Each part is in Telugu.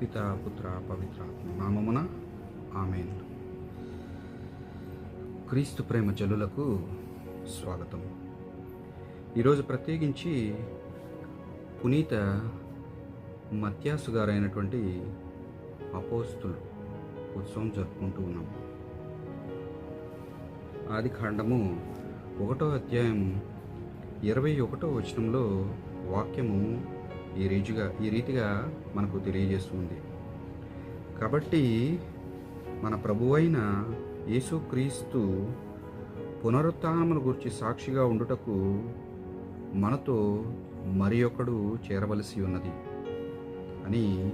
పిత పుత్ర పవిత్రాత్మ నామమున ఆమెన్. క్రీస్తు ప్రేమ జల్లులకు స్వాగతం. ఈరోజు ప్రత్యేకించి పునీత మత్యాసు గారైనటువంటి అపోస్తులు ఉత్సవం జరుపుకుంటూ ఉన్నాం ఆది కాండము ఒకటో అధ్యాయం ఇరవై ఒకటో వచనంలో వాక్యము ఈ రీతిగా ఈ రీతిగా మనకు తెలియజేస్తుంది. కాబట్టి మన ప్రభువైన యేసుక్రీస్తు పునరుత్నమును గురించి సాక్షిగా ఉండుటకు మనతో మరి ఒకడు చేరవలసి ఉన్నది అని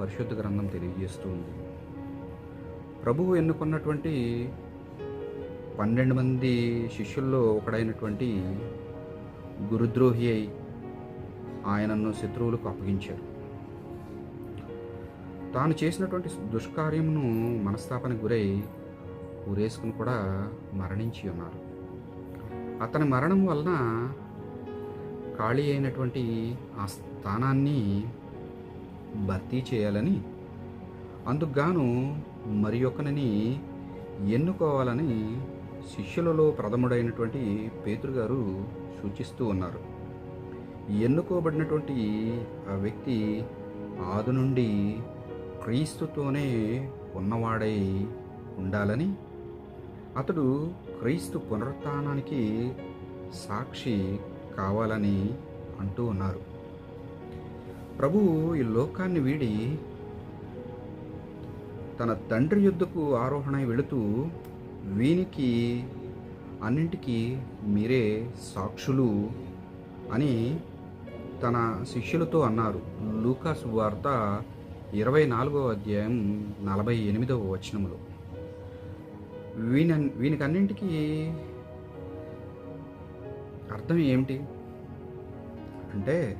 పరిశుద్ధ గ్రంథం తెలియజేస్తుంది. ప్రభువు ఎన్నుకున్నటువంటి పన్నెండు మంది శిష్యుల్లో ఒకడైనటువంటి గురుద్రోహి అయి ఆయనను శత్రువులకు అప్పగించారు తాను చేసినటువంటి దుష్కార్యమును మనస్తాపనకు గురై ఊరేసుకుని కూడా మరణించి ఉన్నారు. అతని మరణం వలన ఖాళీ అయినటువంటి ఆ స్థానాన్ని భర్తీ చేయాలని అందుకుగాను మరి ఒకరిని ఎన్నుకోవాలని శిష్యులలో ప్రథముడైనటువంటి పేతురు గారు సూచిస్తూ ఉన్నారు. ఎన్నుకోబడినటువంటి ఆ వ్యక్తి ఆది నుండి క్రీస్తుతోనే ఉన్నవాడై ఉండాలని అతడు క్రీస్తు పునరుత్నానికి సాక్షి కావాలని అంటూ ఉన్నారు. ప్రభువు ఈ లోకాన్ని వీడి తన తండ్రి యుద్ధకు ఆరోహణ వెళుతూ వీనికి అన్నింటికీ మీరే సాక్షులు అని తన శిష్యులతో అన్నారు. లూకాస్ వార్త ఇరవై నాలుగవ అధ్యాయం నలభై ఎనిమిదవ వచనములో. వీన వీనికన్నింటికీ అర్థం ఏమిటి? అంటే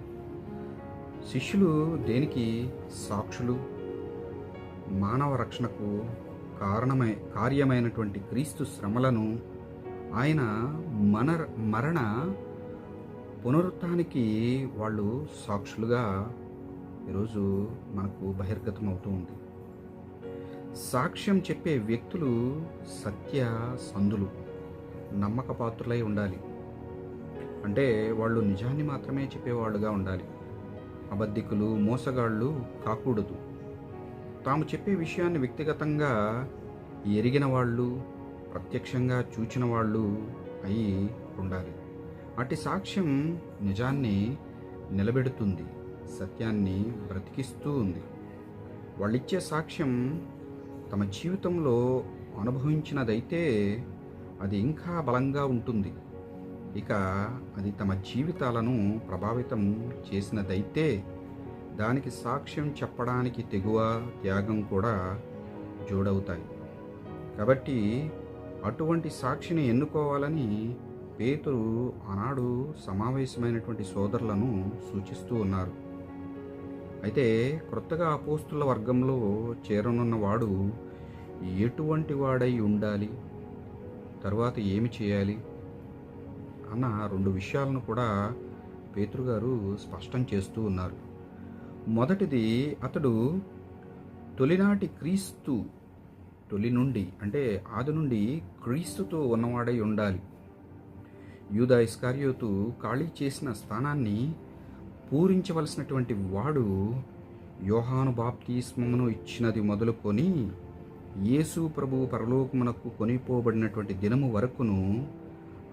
శిష్యులు దేనికి సాక్షులు? మానవ రక్షణకు కారణమై కార్యమైనటువంటి క్రీస్తు శ్రమలను ఆయన మన మరణ పునరుత్థానికి వాళ్ళు సాక్షులుగా ఈరోజు మనకు బహిర్గతం అవుతూ ఉంది. సాక్ష్యం చెప్పే వ్యక్తులు సత్య సందులు నమ్మకపాత్రులై ఉండాలి. అంటే వాళ్ళు నిజాన్ని మాత్రమే చెప్పేవాళ్ళుగా ఉండాలి. అబద్ధికులు మోసగాళ్ళు కాకూడదు. తాము చెప్పే విషయాన్ని వ్యక్తిగతంగా ఎరిగిన వాళ్ళు ప్రత్యక్షంగా చూచిన వాళ్ళు అయి ఉండాలి. అటు సాక్ష్యం నిజాన్ని నిలబెడుతుంది సత్యాన్ని బ్రతికిస్తూ ఉంది. వాళ్ళిచ్చే సాక్ష్యం తమ జీవితంలో అనుభవించినదైతే అది ఇంకా బలంగా ఉంటుంది. ఇక అది తమ జీవితాలను ప్రభావితం చేసినదైతే దానికి సాక్ష్యం చెప్పడానికి తెగువ త్యాగం కూడా జోడవుతాయి. కాబట్టి అటువంటి సాక్షిని ఎన్నుకోవాలని పేతురు ఆనాడు సమావేశమైనటువంటి సోదరులను సూచిస్తూ ఉన్నారు. అయితే క్రొత్తగా అపోస్తుల వర్గంలో చేరనున్న వాడు ఎటువంటి వాడై ఉండాలి? తర్వాత ఏమి చేయాలి? అన్న రెండు విషయాలను కూడా పేతురుగారు స్పష్టం చేస్తూ ఉన్నారు. మొదటిది అతడు తొలినాటి క్రీస్తు తొలి నుండి అంటే ఆది నుండి క్రీస్తుతో ఉన్నవాడై ఉండాలి. యూదా ఇస్కార్యోతు ఖాళీ చేసిన స్థానాన్ని పూరించవలసినటువంటి వాడు యోహాను బాప్తిస్మమును ఇచ్చినది మొదలుకొని యేసు ప్రభు పరలోకమునకు కొనిపోబడినటువంటి దినము వరకును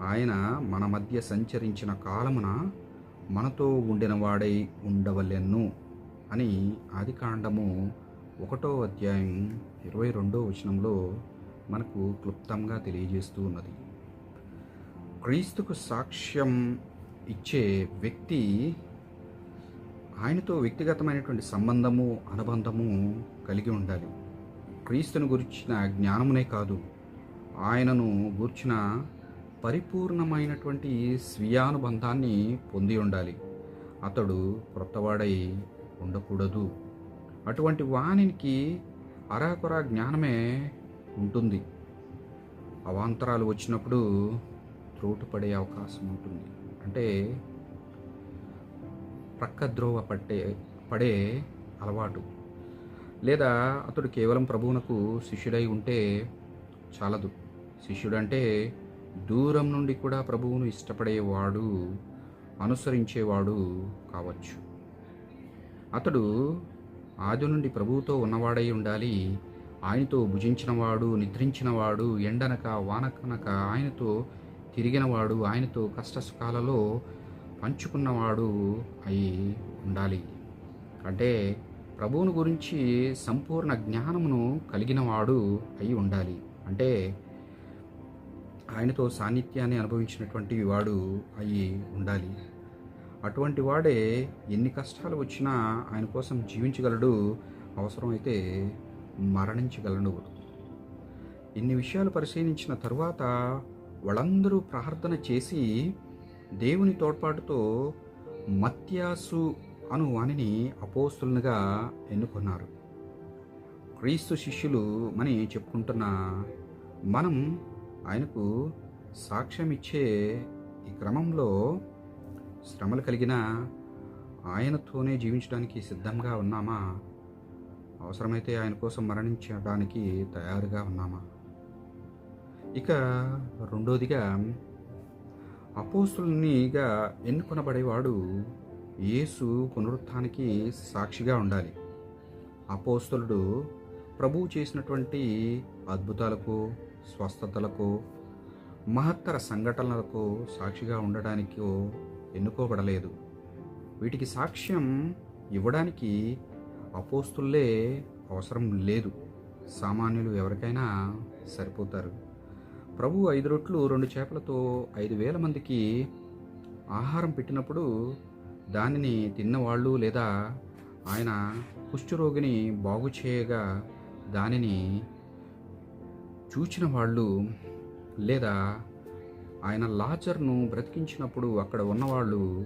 ఆయన మన మధ్య సంచరించిన కాలమున మనతో ఉండినవాడై ఉండవలెన్ను అని ఆదికాండము ఒకటో అధ్యాయం ఇరవై రెండో వచనంలో మనకు క్లుప్తంగా తెలియజేస్తూ ఉన్నది. క్రీస్తుకు సాక్ష్యం ఇచ్చే వ్యక్తి ఆయనతో వ్యక్తిగతమైనటువంటి సంబంధము అనుబంధము కలిగి ఉండాలి. క్రీస్తును గురించిన జ్ఞానమునే కాదు ఆయనను గూర్చిన పరిపూర్ణమైనటువంటి స్వీయానుబంధాన్ని పొంది ఉండాలి. అతడు క్రొత్తవాడై ఉండకూడదు. అటువంటి వానికి అరాకొర జ్ఞానమే ఉంటుంది. అవాంతరాలు వచ్చినప్పుడు త్రోటుపడే అవకాశం ఉంటుంది. అంటే ప్రక్క ద్రోవ పట్టే పడే అలవాటు. లేదా అతడు కేవలం ప్రభువునకు శిష్యుడై ఉంటే చాలదు. శిష్యుడంటే దూరం నుండి కూడా ప్రభువును ఇష్టపడేవాడు అనుసరించేవాడు కావచ్చు. అతడు ఆది నుండి ప్రభువుతో ఉన్నవాడై ఉండాలి. ఆయనతో భుజించినవాడు నిద్రించినవాడు ఎండనక వానకనక ఆయనతో తిరిగినవాడు ఆయనతో కష్ట సుఖాలలో పంచుకున్నవాడు అయి ఉండాలి. అంటే ప్రభువుని గురించి సంపూర్ణ జ్ఞానమును కలిగినవాడు అయి ఉండాలి. అంటే ఆయనతో సాన్నిధ్యాన్ని అనుభవించినటువంటి వాడు అయి ఉండాలి. అటువంటి వాడే ఎన్ని కష్టాలు వచ్చినా ఆయన కోసం జీవించగలడు అవసరమైతే మరణించగలడు. ఇన్ని విషయాలు పరిశీలించిన తరువాత వాళ్ళందరూ ప్రార్థన చేసి దేవుని తోడ్పాటుతో మత్యాసు అను వాణిని అపోస్తులనుగా ఎన్నుకున్నారు. క్రీస్తు శిష్యులు అని చెప్పుకుంటున్న మనం ఆయనకు సాక్ష్యం ఇచ్చే ఈ క్రమంలో శ్రమలు కలిగిన ఆయనతోనే జీవించడానికి సిద్ధంగా ఉన్నామా? అవసరమైతే ఆయన కోసం మరణించడానికి తయారుగా ఉన్నామా? ఇక రెండోదిగా అపోస్తుల్నిగా ఎన్నుకొనబడేవాడు యేసు పునరుత్థానికి సాక్షిగా ఉండాలి. అపోస్తులుడు ప్రభువు చేసినటువంటి అద్భుతాలకు స్వస్థతలకు మహత్తర సంఘటనలకు సాక్షిగా ఉండడానికి ఎన్నుకోబడలేదు. వీటికి సాక్ష్యం ఇవ్వడానికి అపోస్తులే అవసరం లేదు. సామాన్యులు ఎవరికైనా సరిపోతారు. ప్రభు ఐదు రొట్లు రెండు చేపలతో ఐదు వేల మందికి ఆహారం పెట్టినప్పుడు దానిని తిన్నవాళ్ళు లేదా ఆయన కుష్ఠరోగిని బాగు చేయగా దానిని చూచిన వాళ్ళు లేదా ఆయన లాజర్ను బ్రతికించినప్పుడు అక్కడ ఉన్నవాళ్ళు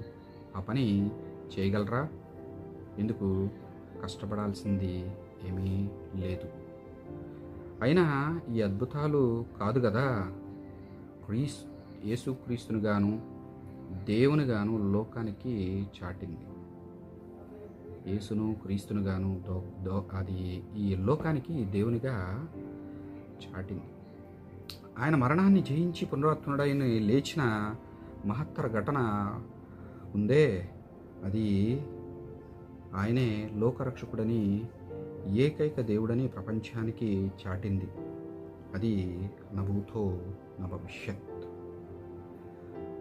ఆ పని చేయగలరా? ఎందుకు కష్టపడాల్సింది ఏమీ లేదు. అయినా ఈ అద్భుతాలు కాదు కదా? క్రీస్ యేసుక్రీస్తునిగాను దేవుని గాను లోకానికి చాటింది. యేసును క్రీస్తును గాను దో దో అది ఈ లోకానికి దేవునిగా చాటింది. ఆయన మరణాన్ని జయించి పునరుత్నుడైన లేచిన మహత్తర ఘటన ఉందే. అది ఆయనే లోకరక్షకుడని ఏకైక దేవుడని ప్రపంచానికి చాటింది. అది నభూతో నా భవిష్యత్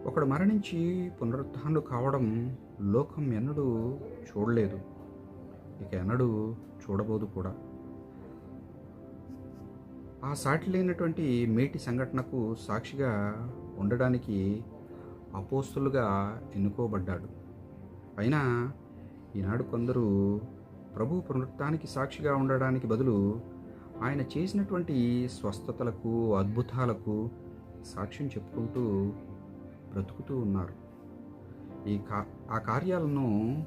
ఒకడు మరణించి పునరుత్థానుడు కావడం లోకం ఎన్నడూ చూడలేదు. ఇక ఎన్నడూ చూడబోదు కూడా. ఆ సాటి లేనటువంటి మేటి సంఘటనకు సాక్షిగా ఉండడానికి అపోస్తులుగా ఎన్నుకోబడ్డాడు. అయినా ఈనాడు కొందరు ప్రభు పునరుత్థానికి సాక్షిగా ఉండడానికి బదులు ఆయన చేసినటువంటి స్వస్థతలకు అద్భుతాలకు సాక్ష్యం చెప్పుకుంటూ బ్రతుకుతూ ఉన్నారు. ఈ కా ఆ కార్యాలను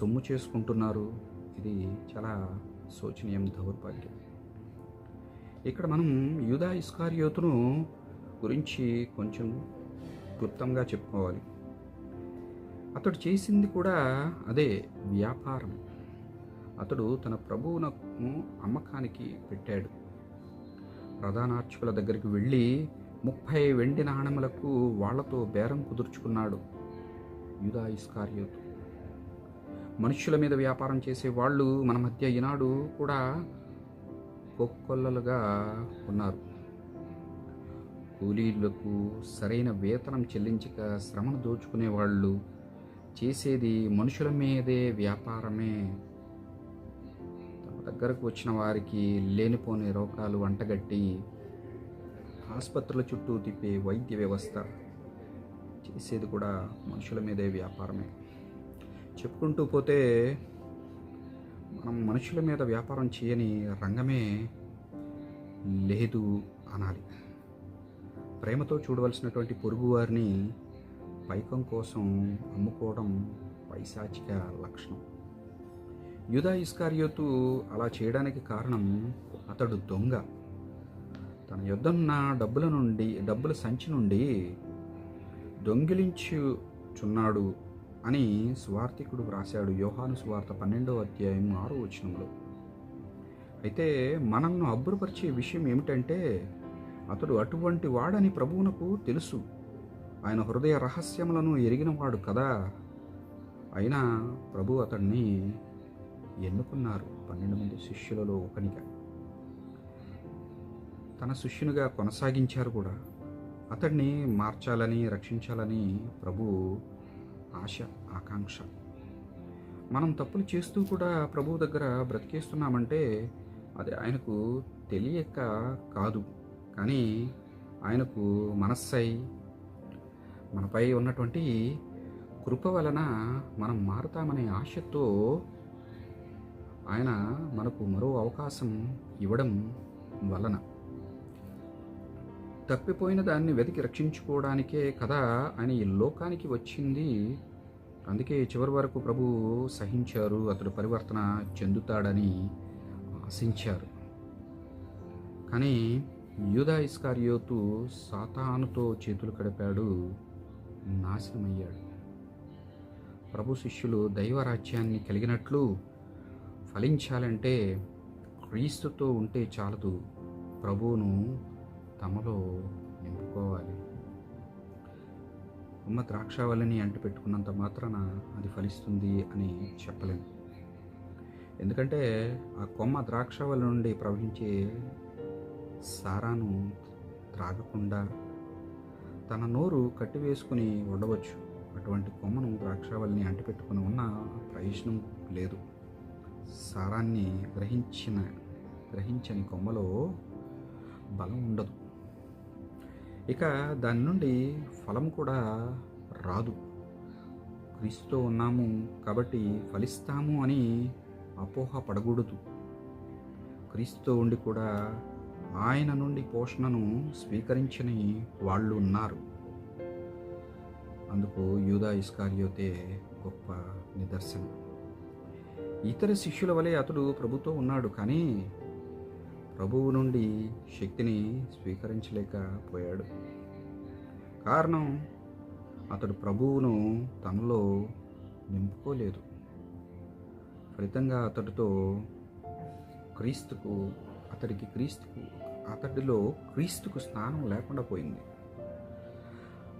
సొమ్ము చేసుకుంటున్నారు. ఇది చాలా శోచనీయం దౌర్భాగ్యం. ఇక్కడ మనం యూదా ఇస్కారియోతును గురించి కొంచెం క్లుప్తంగా చెప్పుకోవాలి. అతడు చేసింది కూడా అదే వ్యాపారం. అతడు తన ప్రభువునకు అమ్మకానికి పెట్టాడు. ప్రధానార్చకుల దగ్గరికి వెళ్ళి ముప్పై వెండి నాణములకు వాళ్ళతో బేరం కుదుర్చుకున్నాడు. యుధా ఇస్కారియోతు. మనుష్యుల మీద వ్యాపారం చేసే వాళ్ళు మన మధ్య ఈనాడు కూడా కొక్కొల్లలుగా ఉన్నారు. కూలీలకు సరైన వేతనం చెల్లించక శ్రమను దోచుకునే వాళ్ళు చేసేది మనుషుల మీదే వ్యాపారమే. దగ్గరకు వచ్చిన వారికి లేనిపోని రోగాలు వంటగట్టి ఆసుపత్రుల చుట్టూ తిప్పే వైద్య వ్యవస్థ చేసేది కూడా మనుషుల మీదే వ్యాపారమే. చెప్పుకుంటూ పోతే మనం మనుషుల మీద వ్యాపారం చేయని రంగమే లేదు అనాలి. ప్రేమతో చూడవలసినటువంటి పొరుగువారిని పైకం కోసం అమ్ముకోవడం పైశాచిక లక్షణం. యుధా ఇస్కార్యోతు అలా చేయడానికి కారణం అతడు దొంగ. తన యొద్దన్న డబ్బుల నుండి డబ్బుల సంచి నుండి దొంగిలించుచున్నాడు అని స్వార్థికుడు వ్రాశాడు. యోహాను స్వార్థ పన్నెండో అధ్యాయం ఆరో వచనంలో. అయితే మనల్ని అబ్బురపరిచే విషయం ఏమిటంటే అతడు అటువంటి వాడని ప్రభువునకు తెలుసు. ఆయన హృదయ రహస్యములను ఎరిగినవాడు కదా. అయినా ప్రభు అతన్ని ఎన్నుకున్నారు పన్నెండు మంది శిష్యులలో ఒకనిగా తన శిష్యునిగా కొనసాగించారు కూడా. అతడిని మార్చాలని రక్షించాలని ప్రభు ఆశ ఆకాంక్ష. మనం తప్పులు చేస్తూ కూడా ప్రభు దగ్గర బ్రతికేస్తున్నామంటే అది ఆయనకు తెలియక కాదు. కానీ ఆయనకు మనస్సై మనపై ఉన్నటువంటి కృప వలన మనం మారుతామనే ఆశతో ఆయన మనకు మరో అవకాశం ఇవ్వడం వలన. తప్పిపోయిన దాన్ని వెతికి రక్షించుకోవడానికే కదా ఆయన ఈ లోకానికి వచ్చింది. అందుకే చివరి వరకు ప్రభు సహించారు అతడు పరివర్తన చెందుతాడని ఆశించారు. కానీ యూదా ఇస్కారియోతు సాతానుతో చేతులు కడిపాడు నాశనమయ్యాడు. ప్రభు శిష్యులు దైవరాజ్యాన్ని కలిగినట్లు ఫలించాలంటే క్రీస్తుతో ఉంటే చాలదు. ప్రభువును తమలో నింపుకోవాలి. కొమ్మ ద్రాక్షావళిని అంటి పెట్టుకున్నంత మాత్రాన అది ఫలిస్తుంది అని చెప్పలేము. ఎందుకంటే ఆ కొమ్మ ద్రాక్షావళి నుండి ప్రవహించే సారాను త్రాగకుండా తన నోరు కట్టివేసుకుని ఉండవచ్చు. అటువంటి కొమ్మను ద్రాక్షావళిని అంటిపెట్టుకుని ఉన్న ప్రయోజనం లేదు. సారాన్ని గ్రహించిన గ్రహించని కొమ్మలో బలం ఉండదు. ఇక దాని నుండి ఫలం కూడా రాదు. క్రీస్తుతో ఉన్నాము కాబట్టి ఫలిస్తాము అని అపోహ పడకూడదు. క్రీస్తుతో ఉండి కూడా ఆయన నుండి పోషణను స్వీకరించని వాళ్ళు ఉన్నారు. అందుకు యూదా ఇస్కారియోతే గొప్ప నిదర్శనం. ఇతర శిష్యుల వలె అతడు ప్రభుతో ఉన్నాడు కానీ ప్రభువు నుండి శక్తిని స్వీకరించలేకపోయాడు కారణం అతడు ప్రభువును తనలో నింపుకోలేదు. ఫలితంగా అతడితో క్రీస్తుకు అతడికి క్రీస్తుకు అతడిలో క్రీస్తుకు స్నానం లేకుండా పోయింది.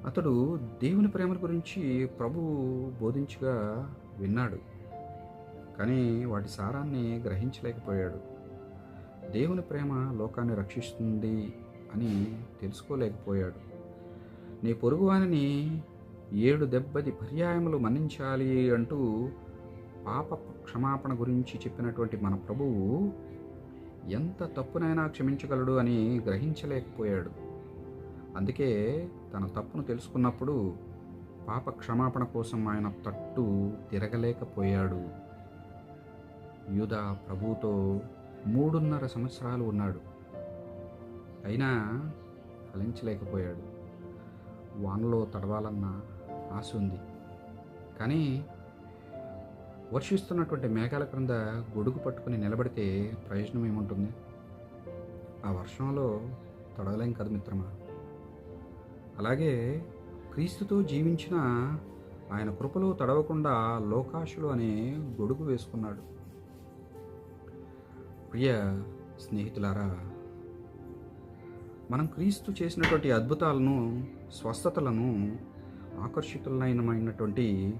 అతడు దేవుని ప్రేమ గురించి ప్రభు బోధించగా విన్నాడు. కానీ వాటి సారాన్ని గ్రహించలేకపోయాడు. దేవుని ప్రేమ లోకాన్ని రక్షిస్తుంది అని తెలుసుకోలేకపోయాడు. నీ పొరుగువానిని ఏడు దెబ్బది పర్యాయములు మన్నించాలి అంటూ పాప క్షమాపణ గురించి చెప్పినటువంటి మన ప్రభువు ఎంత తప్పునైనా క్షమించగలడు అని గ్రహించలేకపోయాడు. అందుకే తన తప్పును తెలుసుకున్నప్పుడు పాప క్షమాపణ కోసం ఆయన తట్టు తిరగలేకపోయాడు. యూదా ప్రభువుతో మూడున్నర సంవత్సరాలు ఉన్నాడు. అయినా ఫలించలేకపోయాడు. వానలో తడవాలన్న ఆశ ఉంది. కానీ వర్షిస్తున్నటువంటి మేఘాల క్రింద గొడుగు పట్టుకుని నిలబడితే ప్రయోజనం ఏముంటుంది? ఆ వర్షంలో తడవలేం కదా మిత్రమా? అలాగే క్రీస్తుతో జీవించిన ఆయన కృపలో తడవకుండా లోకాశులు అనే గొడుగు వేసుకున్నాడు. ప్రియ స్నేహితులారా మనం క్రీస్తు చేసినటువంటి అద్భుతాలను స్వస్థతలను ఆకర్షితులైనమైనటువంటి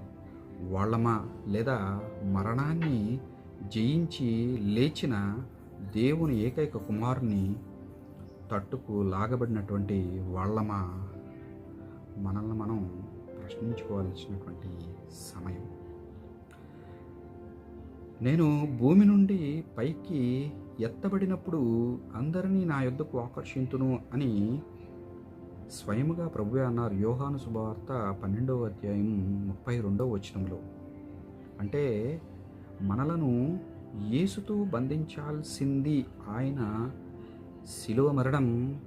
వాళ్ళమా లేదా మరణాన్ని జయించి లేచిన దేవుని ఏకైక కుమారుని తట్టుకు లాగబడినటువంటి వాళ్ళమా? మనల్ని మనం ప్రశ్నించుకోవాల్సినటువంటి సమయం. నేను భూమి నుండి పైకి ఎత్తబడినప్పుడు అందరినీ నా యొద్దకు ఆకర్షింతును అని స్వయముగా ప్రభువే అన్నారు. యోహాను శుభవార్త పన్నెండవ అధ్యాయం ముప్పై రెండవ వచనంలో. అంటే మనలను యేసుతో బంధించాల్సింది ఆయన శిలువ మరణం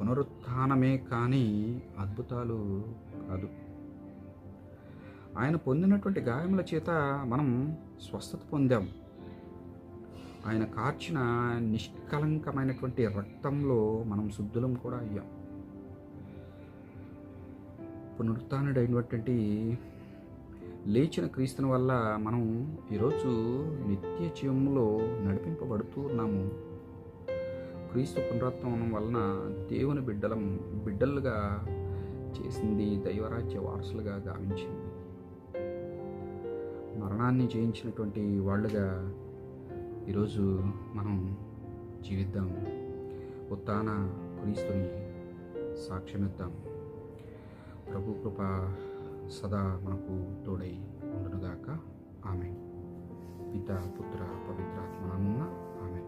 పునరుత్థానమే కానీ అద్భుతాలు కాదు. ఆయన పొందినటువంటి గాయముల చేత మనం స్వస్థత పొందాం. ఆయన కార్చిన నిష్కలంకమైనటువంటి రక్తంలో మనం శుద్ధులం కూడా అయ్యాం. పునరుత్డైనటువంటి లేచిన క్రీస్తుని వల్ల మనం ఈరోజు నిత్య జీవంలో నడిపింపబడుతూ ఉన్నాము. క్రీస్తు పునరుత్నం వలన దేవుని బిడ్డలం బిడ్డలుగా చేసింది దైవరాజ్య వారసులుగా గావించింది. మరణాన్ని జయించినటువంటి వాళ్ళుగా ఈరోజు మనం జీవిద్దాం. ఉత్తాన క్రీస్తుని సాక్ష్యమిద్దాం. ప్రభు కృప సదా మనకు తోడై ఉండునుగాక. ఆమె పిత పుత్ర పవిత్రాత్మ ఆమె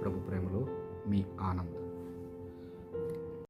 ప్రభు ప్రేమలో మీ ఆనందం.